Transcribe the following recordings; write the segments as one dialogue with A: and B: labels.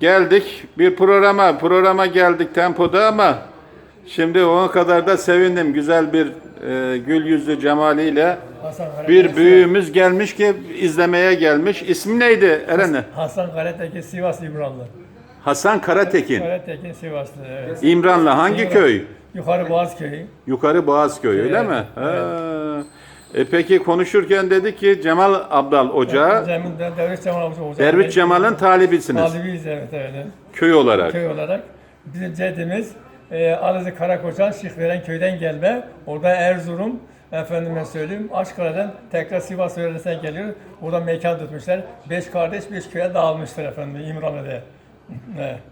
A: geldik bir programa, programa geldik tempoda ama şimdi ona kadar da sevindim. Güzel bir e, gül yüzlü cemaliyle bir büyüğümüz gelmiş ki izlemeye gelmiş. İsmi neydi Eren?
B: Hasan Karatekin Sivas İmranlı.
A: Hasan Karatekin.
B: Karatekin Sivaslı evet.
A: İmranlı hangi
B: İmran-
A: köy?
B: Yukarı Boğaz Köyü.
A: Yukarı Boğazköy öyle
B: Evet,
A: mi? Ha. E peki konuşurken dedi ki Cemal Abdal Ocağı,
B: Zemin'de Derviş Cemal Ocağı.
A: Derviş Cemal'ın talibisiniz
B: Talibiyiz evet evet.
A: köy olarak.
B: Köy olarak. Bizim ceddimiz e, Arızı Karakoçan Şıkveren köyden gelme. Orada Erzurum, efendime söyleyeyim, Aşkara'dan tekrar Sivas öğrenisine geliyor. Burada mekan tutmuşlar. Beş kardeş beş köye dağılmışlar efendim İmralı'da.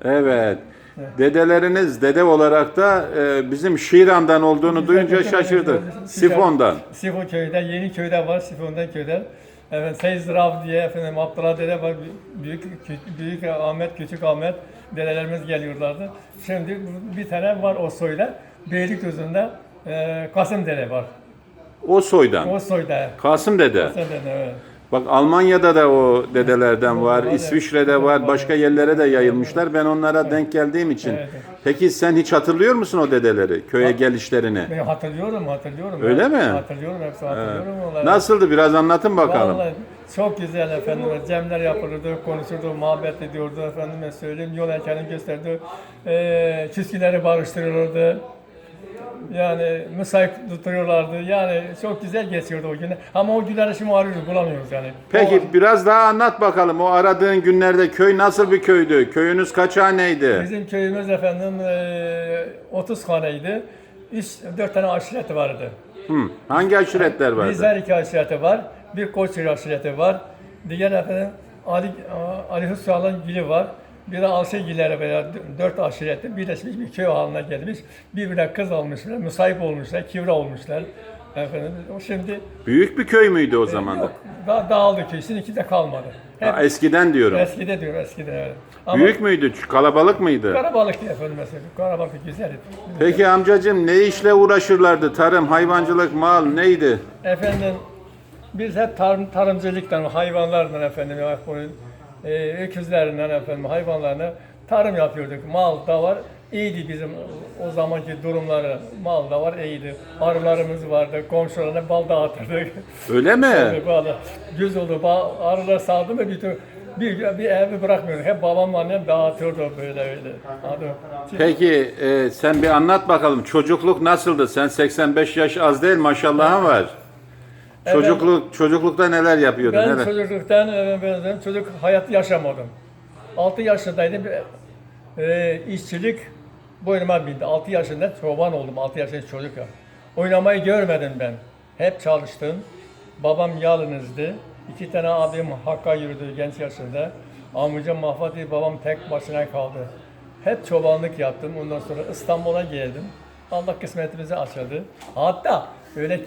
B: evet.
A: Dedeleriniz dede olarak da e, bizim Şiran'dan olduğunu duyunca şaşırdı. Sifon'dan.
B: Sifon köyden, yeni köyde var, Sifon'dan köyden. Efendim Seyz Rav diye efendim Abdullah dede var, büyük Kü- büyük Ahmet, küçük Ahmet dedelerimiz geliyorlardı. Şimdi bir tane var o soyda. Beylikdüzü'nde e, Kasım dede var.
A: O soydan.
B: O soyda.
A: Kasım dede.
B: Kasım dede evet.
A: Bak Almanya'da da o dedelerden var, İsviçre'de var, başka yerlere de yayılmışlar. Ben onlara denk geldiğim için. Peki sen hiç hatırlıyor musun o dedeleri, köye gelişlerini?
B: Ben hatırlıyorum, hatırlıyorum.
A: Öyle mi?
B: Hatırlıyorum, hepsi hatırlıyorum. onları.
A: Nasıldı biraz anlatın bakalım.
B: Vallahi çok güzel efendim. Cemler yapılırdı, konuşurdu, muhabbet ediyordu efendime söyleyeyim. Yol erkeğini gösterdi. Ee, küsküleri barıştırılırdı. Yani müsait tutturuyorlardı. Yani çok güzel geçiyordu o günler. Ama o günleri şimdi arıyoruz, bulamıyoruz yani.
A: Peki
B: O-
A: biraz daha anlat bakalım. O aradığın günlerde köy nasıl bir köydü? Köyünüz kaç haneydi?
B: bizim köyümüz efendim e, 30 haneydi. 3 4 tane aşireti vardı.
A: Hı. Hangi aşiretler vardı?
B: Bizler iki aşireti var. Bir Koçeri aşireti var. Diğer efendim Ali, Ali Hüsra'nın gili var. Bir de Alşegilleri beraber dört aşireti birleşmiş bir köy haline gelmiş. Birbirine kız almışlar, müsait olmuşlar, kivra olmuşlar. Efendim, o şimdi
A: Büyük bir köy müydü o zaman da?
B: da, dağıldı köy. Şimdi de kalmadı. Hep
A: Ha, eskiden diyorum.
B: eskide diyor, eskide evet. Ama
A: Büyük müydü? Kalabalık mıydı?
B: Karabalık efendim mesela. Karabalık güzeldi.
A: Peki amcacığım ne işle uğraşırlardı? Tarım, hayvancılık, mal neydi?
B: Efendim biz hep tarım, tarımcılıktan, hayvanlardan efendim, ya, bu, e, öküzlerinden efendim, hayvanlarına tarım yapıyorduk. Mal da var, iyiydi bizim o zamanki durumları. Mal da var, iyiydi. Arılarımız vardı, komşularına bal dağıtırdık.
A: Öyle mi?
B: Böyle güz oldu, arılar sağdı mı bir, tür- bir, bir evi bırakmıyorduk. Hep babam annem dağıtıyordu böyle öyle.
A: Peki e, sen bir anlat bakalım. Çocukluk nasıldı? Sen 85 yaş az değil maşallahın var. Çocukluk çocuklukta neler yapıyordun?
B: Ben
A: neler?
B: çocukluktan e, ben, ben çocuk hayatı yaşamadım. 6 yaşındaydım. E, işçilik boynuma bindi. 6 yaşında çoban oldum. 6 yaşında çocuk ya. Oynamayı görmedim ben. Hep çalıştım. Babam yalnızdı. İki tane abim Hakk'a yürüdü genç yaşında. Amcam Mahfati babam tek başına kaldı. Hep çobanlık yaptım. Ondan sonra İstanbul'a geldim. Allah kısmetimizi açıldı. Hatta öyle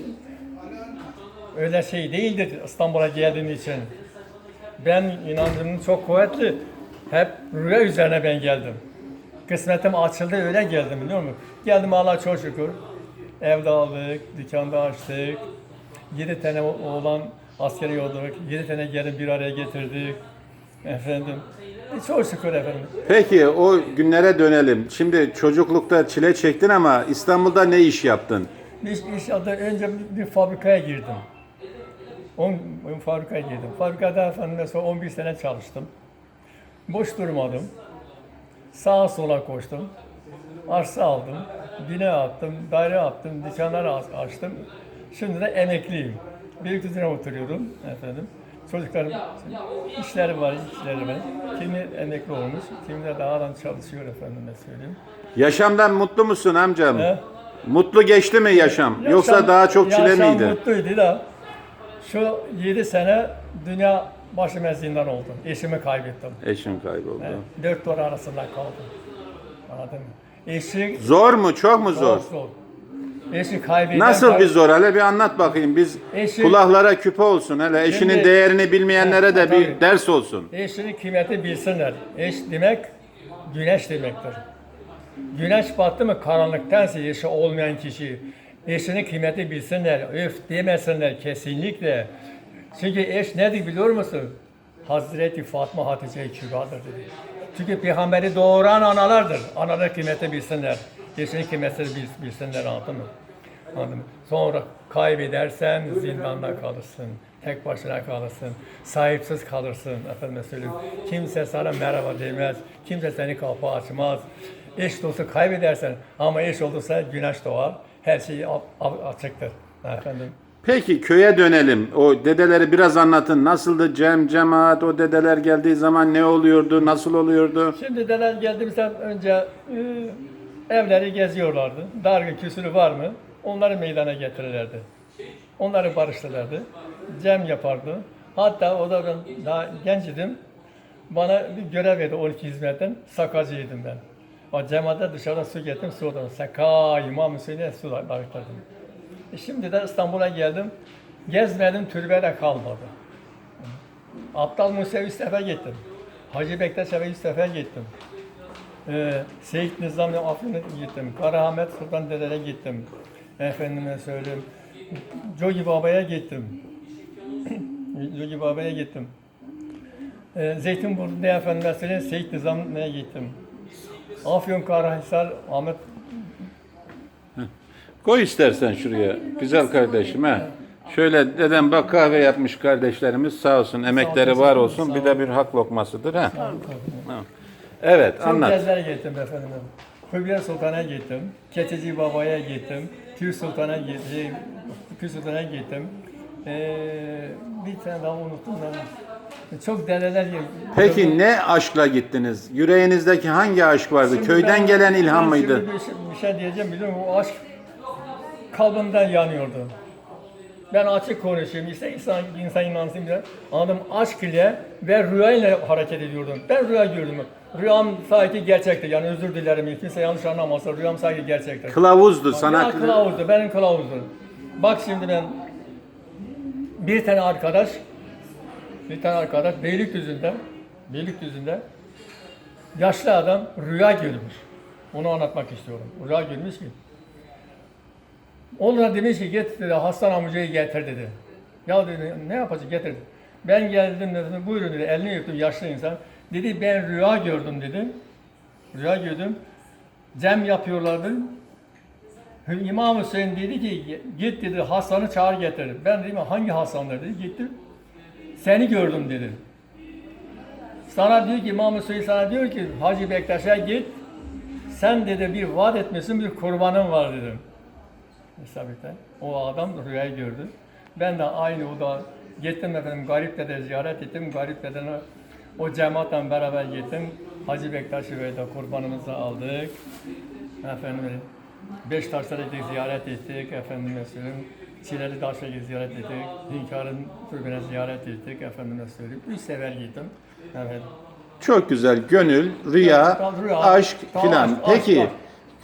B: öyle şey değildir İstanbul'a geldiğim için. Ben inancım çok kuvvetli. Hep rüya üzerine ben geldim. Kısmetim açıldı öyle geldim biliyor musun? Geldim Allah çok şükür. Evde aldık, dükkanda açtık. Yedi tane oğlan askeri yolladık. Yedi tane gelin bir araya getirdik. Efendim. E, Çok şükür efendim.
A: Peki o günlere dönelim. Şimdi çocuklukta çile çektin ama İstanbul'da ne iş yaptın?
B: İş, iş adı önce bir, bir fabrikaya girdim. 10 10 fabrikaya girdim. Fabrikada efendim mesela 11 sene çalıştım. Boş durmadım. Sağa sola koştum. Arsa aldım. Bina attım, daire attım, dükkanlar aç- açtım. Şimdi de emekliyim. Beylikdüzü'ne oturuyorum efendim. Çocuklarım işleri var, işleri var. Kimi emekli olmuş, kimi de dağdan çalışıyor efendime söyleyeyim.
A: Yaşamdan mutlu musun amcam?
B: He?
A: Mutlu geçti mi yaşam? Yoksa daha çok çile
B: yaşam
A: miydi?
B: mutluydu da şu 7 sene dünya başı zindan oldum. Eşimi kaybettim.
A: Eşim kayboldu.
B: Evet, Dört duvar arasında kaldım. Anladın mı? Eşi
A: Zor mu? Çok mu zor?
B: zor. zor. Eşi kaybeden...
A: Nasıl bir zor? Hele bir anlat bakayım. Biz
B: Eşi-
A: kulaklara küpe olsun. Hele eşinin
B: Şimdi-
A: değerini bilmeyenlere de bir
B: Tabii.
A: ders olsun.
B: Eşinin kıymeti bilsinler. Eş demek güneş demektir. Güneş battı mı karanlıktansa eşi olmayan kişi eşinin kıymeti bilsinler, öf demesinler kesinlikle. Çünkü eş nedir biliyor musun? Hazreti Fatma Hatice-i Kübra'dır dedi. Çünkü peygamberi doğuran analardır. Analar kıymeti bilsinler. Yaşını kıymetini bil- bilsinler anladın mı? Anladın mı? Sonra kaybedersen zindanda kalırsın. Tek başına kalırsın. Sahipsiz kalırsın. Efendim söyleyeyim. Kimse sana merhaba demez. Kimse seni kapı açmaz. Eş dostu kaybedersen ama eş olursa güneş doğar. Her şey a- açıktır. Efendim.
A: Peki köye dönelim. O dedeleri biraz anlatın. Nasıldı cem, cemaat, o dedeler geldiği zaman ne oluyordu, nasıl oluyordu?
B: Şimdi dedeler geldiğimizden önce e, evleri geziyorlardı. Dargın küsürü var mı? Onları meydana getirirlerdi. Onları barıştırırlardı. Cem yapardı. Hatta o da ben daha genç idim. Bana bir görev verdi 12 hizmetten. Sakacıydım ben. O cemaate dışarıda su getirdim, su odadım. Saka, İmam Hüseyin'e su dağıtırdım. E şimdi de İstanbul'a geldim. Gezmedim, türbede kalmadı. Aptal Musa üç sefer gittim. Hacı Bektaş'a üç sefer gittim. Ee, Seyit Nizami Afyon'a gittim. Karahamet Sultan Dede'ye gittim. Efendime söyleyeyim. Jogi Baba'ya gittim. Jogi Baba'ya gittim. Ee, Zeytinburnu'da efendime söyleyeyim Seyit Nizami'ye gittim. Afyon Karahisar Ahmet
A: Koy istersen şuraya. Güzel kardeşim ha. Şöyle dedem bak kahve yapmış kardeşlerimiz sağ olsun emekleri var olsun bir de bir hak lokmasıdır ha. Tamam. Evet
B: Çok
A: anlat.
B: gezlere gittim efendim. Hürriye Sultan'a gittim. Keçeci Baba'ya gittim. Pir Sultan'a gittim. Pir Sultan'a gittim. Ee, bir tane daha unuttum ben. Çok dereler
A: Peki ne aşkla gittiniz? Yüreğinizdeki hangi aşk vardı?
B: Şimdi
A: Köyden
B: ben-
A: gelen ilham
B: ben
A: mıydı?
B: şimdi Bir, şey- bir şey diyeceğim biliyor musun? O aşk kalbimden yanıyordu. Ben açık konuşayım. İşte insan, insan inansın diye. Anladım aşk ile ve rüya ile hareket ediyordum. Ben rüya gördüm. Rüyam sanki gerçekti. Yani özür dilerim. Kimse yanlış anlamazsa rüyam sanki gerçekti.
A: Kılavuzdu sana.
B: Ya kılavuzdu, benim kılavuzdu. Bak şimdi ben bir tane arkadaş, bir tane arkadaş Beylikdüzü'nde, Beylikdüzü'nde yaşlı adam rüya görmüş. Onu anlatmak istiyorum. Rüya görmüş ki. Onlara demiş ki git dedi, Hasan amcayı getir dedi. Ya dedi ne yapacak getir. Ben geldim dedim buyurun dedi elini öptüm yaşlı insan. Dedi ben rüya gördüm dedi. Rüya gördüm. Cem yapıyorlardı. İmam Hüseyin dedi ki git dedi Hasan'ı çağır getir. Ben dedim hangi Hasan dedi. Gittim. Seni gördüm dedi. Sana diyor ki İmam Hüseyin sana diyor ki Hacı Bektaş'a git. Sen dedi bir vaat etmesin bir kurbanın var dedim. İsabeten. O adam rüyayı gördü. Ben de aynı o da gittim efendim Garip Dede ziyaret ettim. Garip Dede'ne o cemaatle beraber gittim. Hacı Bektaş'ı ve de kurbanımızı aldık. Efendim beş taşları gittik, ziyaret ettik. Efendim söyleyeyim. Çileli Taş'a ziyaret ettik. Hünkâr'ın türbüne ziyaret ettik. Efendim söyleyeyim. Üç sefer gittim. Evet.
A: Çok güzel. Gönül, rüya,
B: Evet, rüya,
A: aşk
B: tamam,
A: filan.
B: aşk,
A: Peki
B: aşk.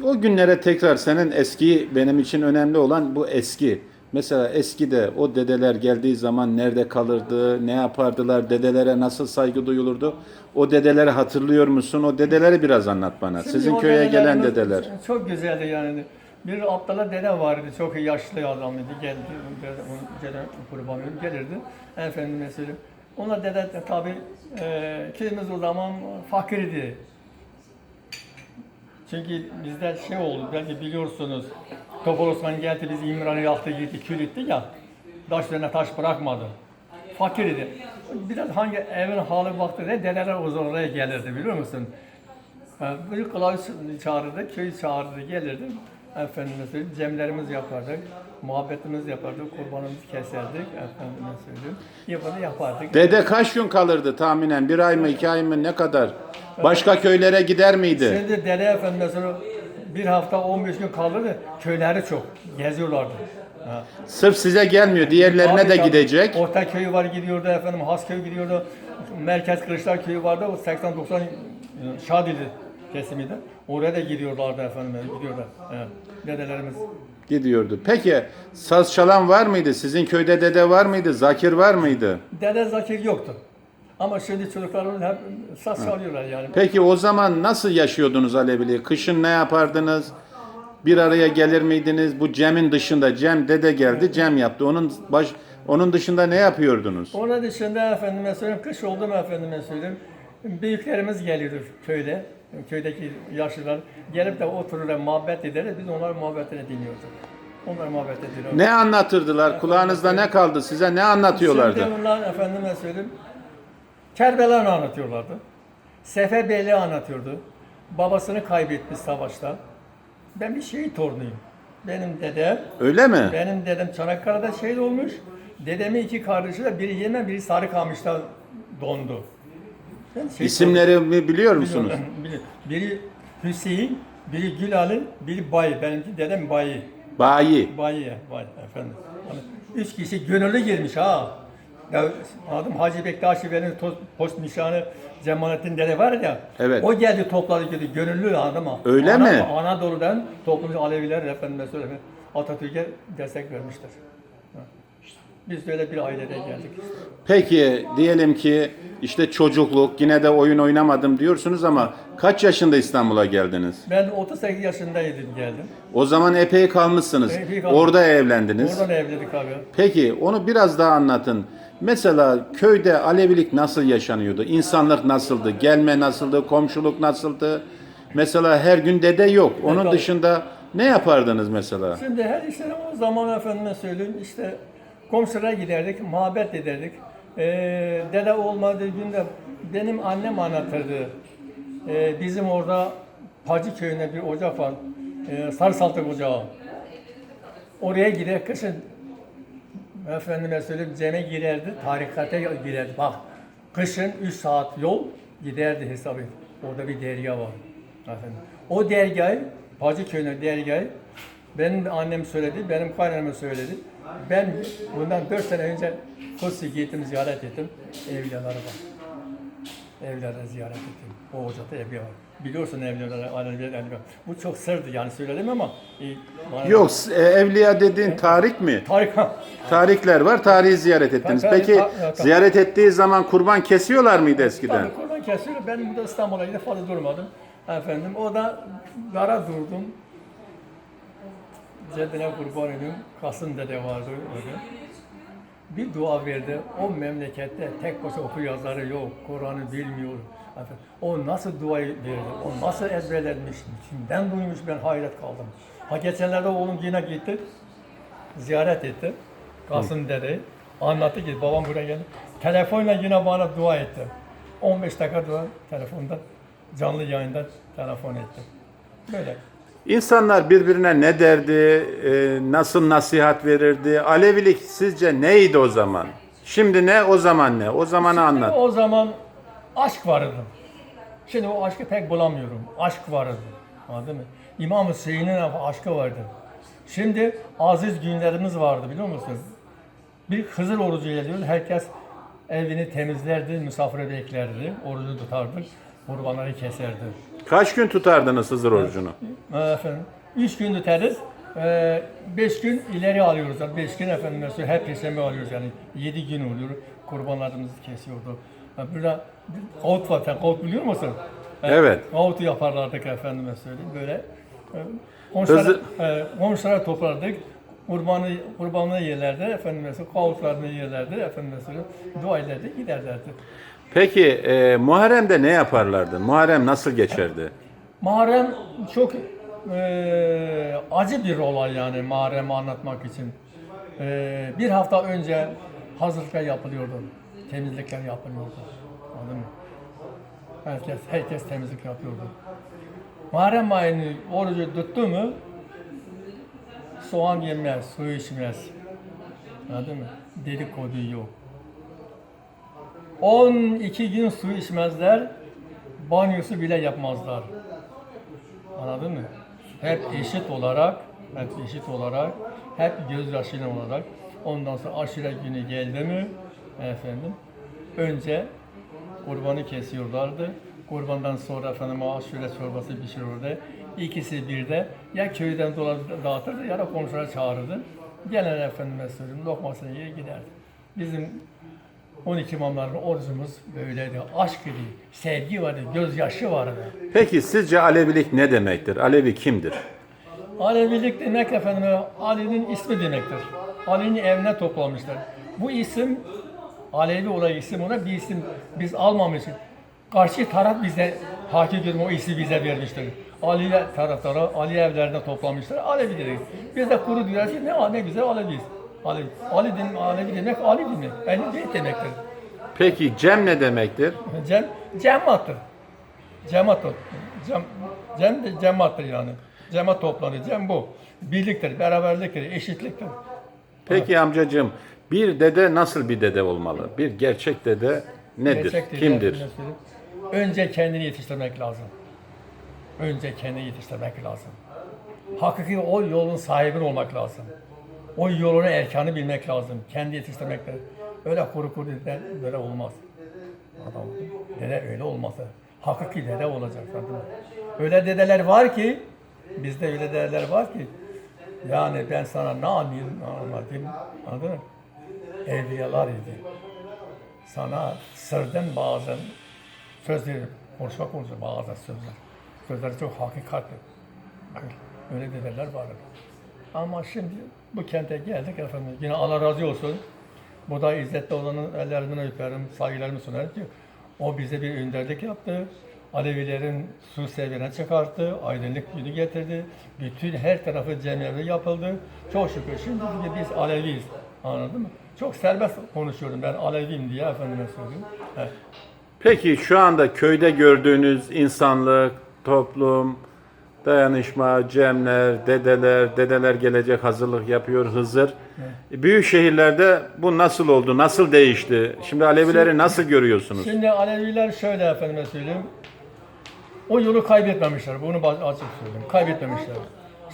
A: o günlere tekrar senin eski benim için önemli olan bu eski. Mesela eskide o dedeler geldiği zaman nerede kalırdı, ne yapardılar, dedelere nasıl saygı duyulurdu? O dedeleri hatırlıyor musun? O dedeleri biraz anlat bana.
B: Şimdi
A: Sizin
B: o
A: köye gelen dedeler.
B: Çok güzeldi yani. Bir Abdallah dede vardı, çok yaşlı adamdı. Geldi, dede kurban gelirdi. Efendim mesela. Ona dede de tabi e, kilimiz o zaman fakirdi. Çünkü bizde şey oldu, belki biliyorsunuz. Topal Osman geldi, biz İmran'ı yaktı, gitti, kül etti ya. Taş üzerine taş bırakmadı. Fakirdi. Biraz hangi evin hali baktı ne dedeler o zaman oraya gelirdi biliyor musun? Böyle kılavuz çağırırdı, köy çağırırdı, gelirdi. Söyleyeyim, cemlerimiz yapardık, muhabbetimiz yapardık, kurbanımızı keserdik, efendime söyleyeyim. Yapanı yapardık.
A: Dede kaç gün kalırdı tahminen? Bir ay mı, iki ay mı, ne kadar? Başka köylere gider miydi?
B: Şimdi dede efendi mesela bir hafta 15 gün kalırdı, köyleri çok, geziyorlardı. Ha.
A: Sırf size gelmiyor, diğerlerine
B: Tabii,
A: de
B: tabii.
A: gidecek.
B: Orta köyü var gidiyordu efendim, Hasköy gidiyordu. Merkez Kılıçlar köyü vardı, o 80-90 Şadili kesimiydi. Oraya da gidiyorlardı efendim, gidiyorlar. Evet. Dedelerimiz.
A: Gidiyordu. Peki saz çalan var mıydı? Sizin köyde dede var mıydı? Zakir var mıydı?
B: Dede Zakir yoktu. Ama şimdi çocuklarımız hep saz çalıyorlar yani.
A: Peki o zaman nasıl yaşıyordunuz Aleviliği? Kışın ne yapardınız? Bir araya gelir miydiniz? Bu Cem'in dışında Cem dede geldi, Cem yaptı. Onun baş onun dışında ne yapıyordunuz?
B: Onun dışında efendime söyleyeyim, kış oldu mu efendime söyleyeyim, büyüklerimiz geliyordu köyde. Köydeki yaşlılar gelip de otururlar, muhabbet ederler. Biz onların muhabbetini dinliyorduk. Onlar muhabbet ediyorlar.
A: Ne anlatırdılar? Kulağınızda ne kaldı? Size ne anlatıyorlardı?
B: Şimdi bunlar efendime söyleyeyim. Kerbela'nı anlatıyorlardı. Seferberliği anlatıyordu. Babasını kaybetmiş savaşta. Ben bir şehit torunuyum. Benim dedem,
A: Öyle mi?
B: benim dedem Çanakkale'de şehit olmuş. Dedemin iki kardeşi de biri Yemen, biri Sarıkamış'ta dondu. Ben şehit
A: İsimlerimi biliyor musunuz?
B: Biliyorum. Biri Hüseyin, biri Gülal'ın, biri Bayi. Benimki dedem Bayi.
A: Bayi.
B: Bayi, Bayi efendim. Hani üç kişi gönüllü girmiş ha. Ya adım Hacı Bektaşi benim to- post nişanı Cemalettin dede var ya.
A: Evet.
B: O geldi topladı dedi gönüllü adama.
A: Öyle mi?
B: Anadolu'dan toplamış Aleviler efendime söyleyeyim Atatürk'e destek vermiştir. Biz de öyle bir ailede geldik.
A: Peki diyelim ki işte çocukluk yine de oyun oynamadım diyorsunuz ama kaç yaşında İstanbul'a geldiniz?
B: Ben 38 yaşındaydım geldim.
A: O zaman epey kalmışsınız.
B: Epey kaldım.
A: Orada evlendiniz.
B: Oradan evlendik abi.
A: Peki onu biraz daha anlatın. Mesela köyde Alevilik nasıl yaşanıyordu? İnsanlık nasıldı? Gelme nasıldı? Komşuluk nasıldı? Mesela her gün dede yok. Onun
B: Evet,
A: dışında ne yapardınız mesela?
B: Şimdi her işlerim o zaman efendime söyleyeyim işte komşulara giderdik, muhabbet ederdik. Ee, dede olmadığı günde benim annem anlatırdı. Ee, bizim orada Pacı köyünde bir ocak var. Ee, Sarısaltık ocağı. Oraya gider kışın efendime söyleyeyim ceme girerdi, tarikate girerdi. Bak kışın 3 saat yol giderdi hesabı. Orada bir derya var. Efendim. O dergahı, Pacı köyüne dergahı benim annem söyledi, benim kaynanam söyledi. Ben bundan 4 sene önce Kutsi gittim, ziyaret ettim. Evliyaları var. Evliyaları ziyaret ettim. O ocakta evliya var. Biliyorsun evliyaları, Aleviler, evliya. Bu çok sırdı yani söyledim ama e,
A: Yok, e, evliya dediğin tarih mi?
B: Harika.
A: Tarihler var, tarihi ziyaret ettiniz.
B: Tabii,
A: Peki
B: tabii, tabii.
A: ziyaret ettiği zaman kurban kesiyorlar mıydı eskiden?
B: Tabii kurban kesiyor. Ben burada İstanbul'a gidip fazla durmadım. Efendim o da dara durdum. Ceddine kurban ediyorum. Kasım dede vardı öyle. Bir dua verdi. O memlekette tek başına oku yazarı yok. Kur'an'ı bilmiyor. O nasıl duayı verdi? O nasıl ezberlenmiş? Kimden duymuş ben hayret kaldım. Ha geçenlerde oğlum yine gitti. Ziyaret etti. Kasım dede. Anlattı ki babam buraya geldi. Telefonla yine bana dua etti. 15 dakika dua telefonda canlı yayında telefon etti. Böyle.
A: İnsanlar birbirine ne derdi, e, nasıl nasihat verirdi? Alevilik sizce neydi o zaman? Şimdi ne, o zaman ne? O zamanı anlat.
B: O zaman aşk vardı. Şimdi o aşkı pek bulamıyorum. Aşk vardı. Anladın mı? İmam Hüseyin'in aşkı vardı. Şimdi aziz günlerimiz vardı biliyor musun? Bir Hızır orucu geliyor. Herkes evini temizlerdi, misafir beklerdi, orucu tutardı, kurbanları keserdi.
A: Kaç gün tutardınız Hızır orucunu?
B: Ee, Efendim, üç gün tutarız. Ee, beş gün ileri alıyoruz. Yani beş gün efendim mesela hep keseme alıyoruz yani. Yedi gün oluyor. Kurbanlarımızı kesiyordu. Yani burada kavut var. Sen kavut biliyor musun? Ee,
A: Evet.
B: Kavutu yaparlardık efendime söyleyeyim. Böyle e,
A: Hızlı-
B: e, komşulara toplardık. Kurbanı, kurbanını yerlerdi. Efendim mesela kavutlarını yerlerdi. Efendim mesela dua ederdi, giderlerdi.
A: Peki e, Muharrem'de ne yaparlardı? Muharrem nasıl geçerdi?
B: Muharrem çok eee, acı bir olay yani Muharrem'i anlatmak için. Eee, bir hafta önce hazırlıklar yapılıyordu. Temizlikler yapılıyordu. Anladın mı? Herkes, herkes temizlik yapıyordu. Muharrem ayını orucu tuttu mu soğan yemez, su içmez. Anladın mı? Dedikodu yok. 12 gün su içmezler, banyosu bile yapmazlar. Anladın mı? Hep eşit olarak, hep eşit olarak, hep gözyaşıyla olarak. Ondan sonra aşure günü geldi mi, efendim, önce kurbanı kesiyorlardı. Kurbandan sonra efendim aşure çorbası pişirirdi. İkisi bir de ya köyden dağıtırdı ya da komşulara çağırırdı. Gelen efendime söyleyeyim lokmasını yer giderdi. Bizim 12 imamların orucumuz böyleydi. Aşk idi, sevgi vardı, gözyaşı vardı.
A: Peki sizce Alevilik ne demektir? Alevi kimdir?
B: Alevilik demek efendim Ali'nin ismi demektir. Ali'nin evine toplamışlar. Bu isim Alevi olay isim ona bir isim biz almamışız. Karşı taraf bize Haki Gürüm o ismi bize vermiştir. Ali taraftarı Ali evlerinde toplamışlar. Alevi deriz. Biz de kuru diyoruz ne, ne güzel Aleviyiz. Alevi. Ali demek, Alevi demek Ali demek. Ehli beyt demektir.
A: Peki Cem ne demektir?
B: Cem, cemaattır. Cemaat o. Cem, cem de cemaattır yani. Cemaat toplanıyor. Cem bu. Birliktir, beraberliktir, eşitliktir.
A: Peki amcacığım bir dede nasıl bir dede olmalı? Bir gerçek dede nedir?
B: Gerçek dede
A: Kimdir?
B: söyleyeyim. Önce kendini yetiştirmek lazım. Önce kendini yetiştirmek lazım. Hakiki o yolun sahibi olmak lazım. O yolun erkanı bilmek lazım. Kendi yetiştirmek de. Öyle kuru kuru dede böyle olmaz. Adam, dede öyle olmasa. Hakiki dede olacak zaten. Öyle dedeler var ki, bizde öyle dedeler var ki, yani ben sana ne anlayayım, ne anladın mı? Evliyalar idi sana sırdan bazen sözleri konuşma konuşma bazen sözler. Sözleri çok hakikatli. Öyle dedeler var. Ama şimdi bu kente geldik efendim. Yine Allah razı olsun. Bu da İzzet'te olanın ellerinden öperim, saygılarımı sunarım ki o bize bir önderlik yaptı. Alevilerin su seviyene çıkarttı, aydınlık günü getirdi. Bütün her tarafı cemiyevi yapıldı. Çok şükür şimdi biz Aleviyiz. Anladın mı? Çok serbest konuşuyorum ben Aleviyim diye efendime söyleyeyim. Evet.
A: Peki şu anda köyde gördüğünüz insanlık, toplum, dayanışma, cemler, dedeler, dedeler gelecek hazırlık yapıyor Hızır. Büyük şehirlerde bu nasıl oldu, nasıl değişti? Şimdi Alevileri nasıl görüyorsunuz?
B: Şimdi Aleviler şöyle efendime söyleyeyim. O yolu kaybetmemişler. Bunu açık söyleyeyim. Kaybetmemişler.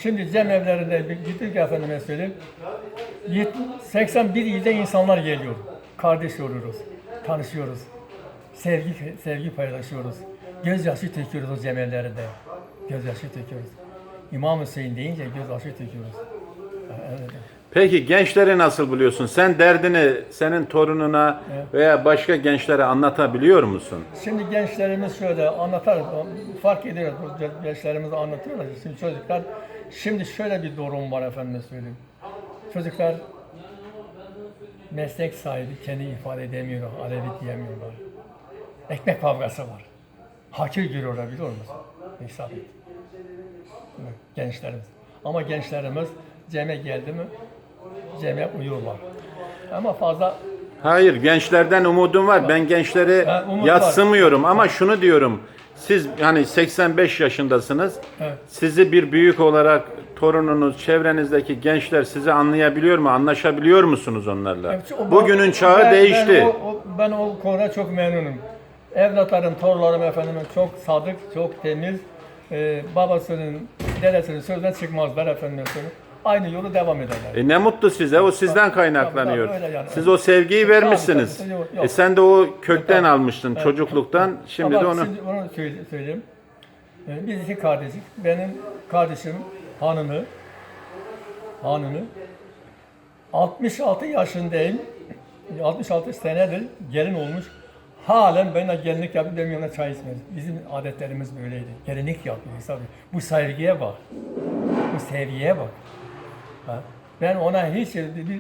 B: Şimdi cem evlerinde bir gittik efendime söyleyeyim. Yet- 81 ilde insanlar geliyor. Kardeş oluyoruz. Tanışıyoruz. Sevgi sevgi paylaşıyoruz. Gözyaşı döküyoruz o cem evlerinde. Gözyaşı döküyoruz. İmam Hüseyin deyince gözyaşı döküyoruz. Evet.
A: Peki gençleri nasıl buluyorsun? Sen derdini senin torununa veya başka gençlere anlatabiliyor musun?
B: Şimdi gençlerimiz şöyle anlatar, fark ediyoruz gençlerimiz anlatıyorlar. Şimdi çocuklar, şimdi şöyle bir durum var efendim söyleyeyim. Çocuklar meslek sahibi kendi ifade edemiyor, Alevi diyemiyorlar. Ekmek kavgası var. Hakir görüyorlar biliyor musun? Hesap et. Gençlerimiz. Ama gençlerimiz ceme geldi mi ceme uyuyorlar. Ama fazla
A: Hayır, gençlerden umudum var. Ben gençleri
B: umut var.
A: yatsımıyorum ama şunu diyorum. Siz hani 85 yaşındasınız.
B: Evet.
A: Sizi bir büyük olarak torununuz, çevrenizdeki gençler sizi anlayabiliyor mu? Anlaşabiliyor musunuz onlarla?
B: Evet, o-
A: Bugünün çağı
B: ben-
A: değişti.
B: Ben o, o- ben o konuda çok memnunum. Evlatlarım, torunlarım efendim çok sadık, çok temiz. Ee, babasının, dedesinin sözünden çıkmazlar efendim. Aynı yolu devam ederler.
A: E ne mutlu size. O sizden kaynaklanıyor.
B: tabii, öyle yani.
A: Siz o sevgiyi
B: Tabii,
A: vermişsiniz.
B: tabii, yok, yok.
A: E sen de o kökten almıştın çocukluktan. Şimdi
B: Ama
A: de onu
B: Şimdi onu söyle- söyleyeyim. Ee, biz iki kardeşiz. Benim kardeşim hanımı, hanımı 66 yaşındayım. 66 senedir gelin olmuş. Halen benimle gelinlik yapıp benim yanımda çay içmiyor. Bizim adetlerimiz böyleydi. Gelinlik yapıyoruz tabii. Bu sevgiye bak. Bu sevgiye bak. Ha? Ben ona hiç bir,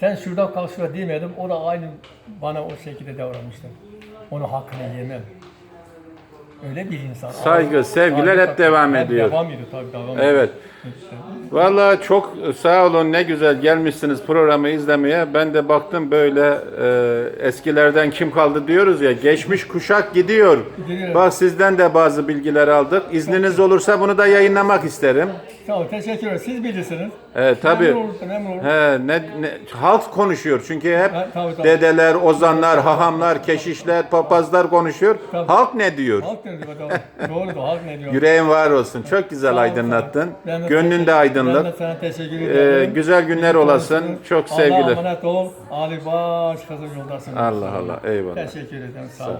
B: sen şurada kal şurada demedim. O da aynı bana o şekilde davranmıştı. Onun hakkını yemem. Öyle bir insan.
A: Saygı, sevgiler hep devam ediyor.
B: Devam ediyor tabii devam ediyor.
A: Evet. Vallahi çok sağ olun ne güzel gelmişsiniz programı izlemeye. Ben de baktım böyle e, eskilerden kim kaldı diyoruz ya geçmiş kuşak gidiyor.
B: Gidiyor.
A: Bak sizden de bazı bilgiler aldık. İzniniz olursa bunu da yayınlamak isterim.
B: Sağ ol, teşekkür ederim. Siz bilirsiniz.
A: E, tabii.
B: Memnun oldum, memnun oldum.
A: He, ne, ne, halk konuşuyor çünkü hep
B: Ha, tabii, tabii.
A: dedeler, ozanlar, hahamlar, keşişler, papazlar konuşuyor.
B: Tabii.
A: Halk ne diyor?
B: Halk dedi bakalım. Doğru da halk ne diyor?
A: Yüreğin var olsun. Çok güzel aydınlattın.
B: Ben de
A: Gönlün
B: teşekkür-
A: de aydınlık.
B: Ben de sana teşekkür
A: Ee,
B: ederim.
A: güzel günler olasın. Çok
B: Allah'a
A: sevgiler.
B: emanet ol. Ali baş kızım yoldasın.
A: Allah Allah. Eyvallah.
B: Teşekkür ederim. Sağ olun.